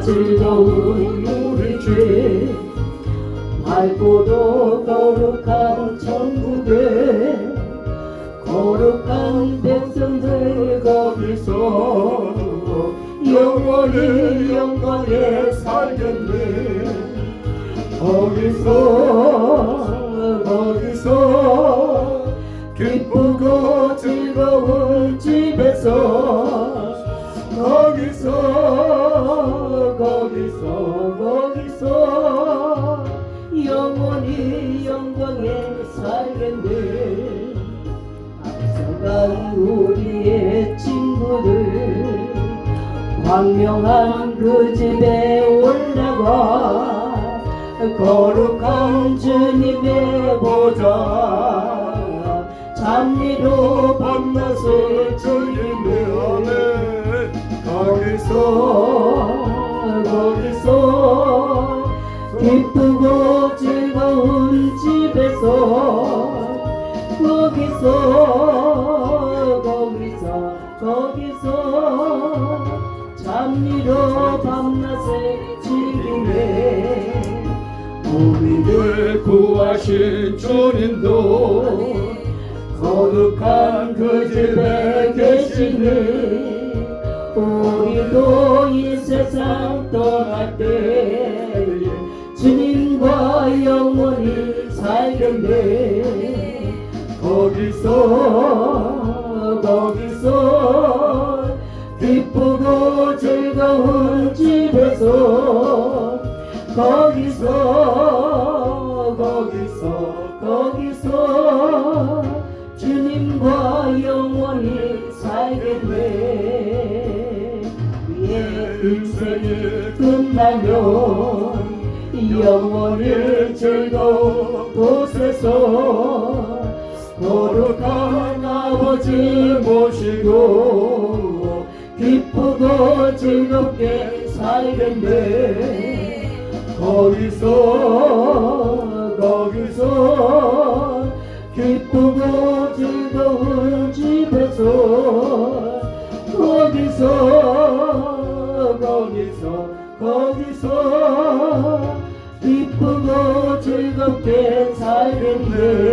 즐거운 우리 주 밝고도 거룩한 천국에 거룩한 백성들 거기서 영원히 영광에 살겠네. 거기서 거기서 기쁘고 즐거운 집에서 거기서 광명한 그 집에 올라가 거룩한 주님의 보좌. 잠리로 밤낮을 안에 거기서 거기서 기쁘고 즐거운 집에서 거기서 거기서 거기서 잠미로 밤낮을 즐기네. 우리를 구하신 주님도 거룩한 그 집에 계시니 우리도 이 세상 떠날 때 주님과 영원히 살겠네. 거기서 기쁘고 즐거운 집에서 거기서 거기서 거기서 주님과 영원히 살겠네 우리의 인생이 끝나면 영원히 즐거운 곳에서 거룩한 아버지 모시고 기쁘고 즐겁게 살겠네. 거기서 거기서 기쁘고 즐거운 집에서 거기서 거기서 거기서 기쁘고 즐겁게 살겠네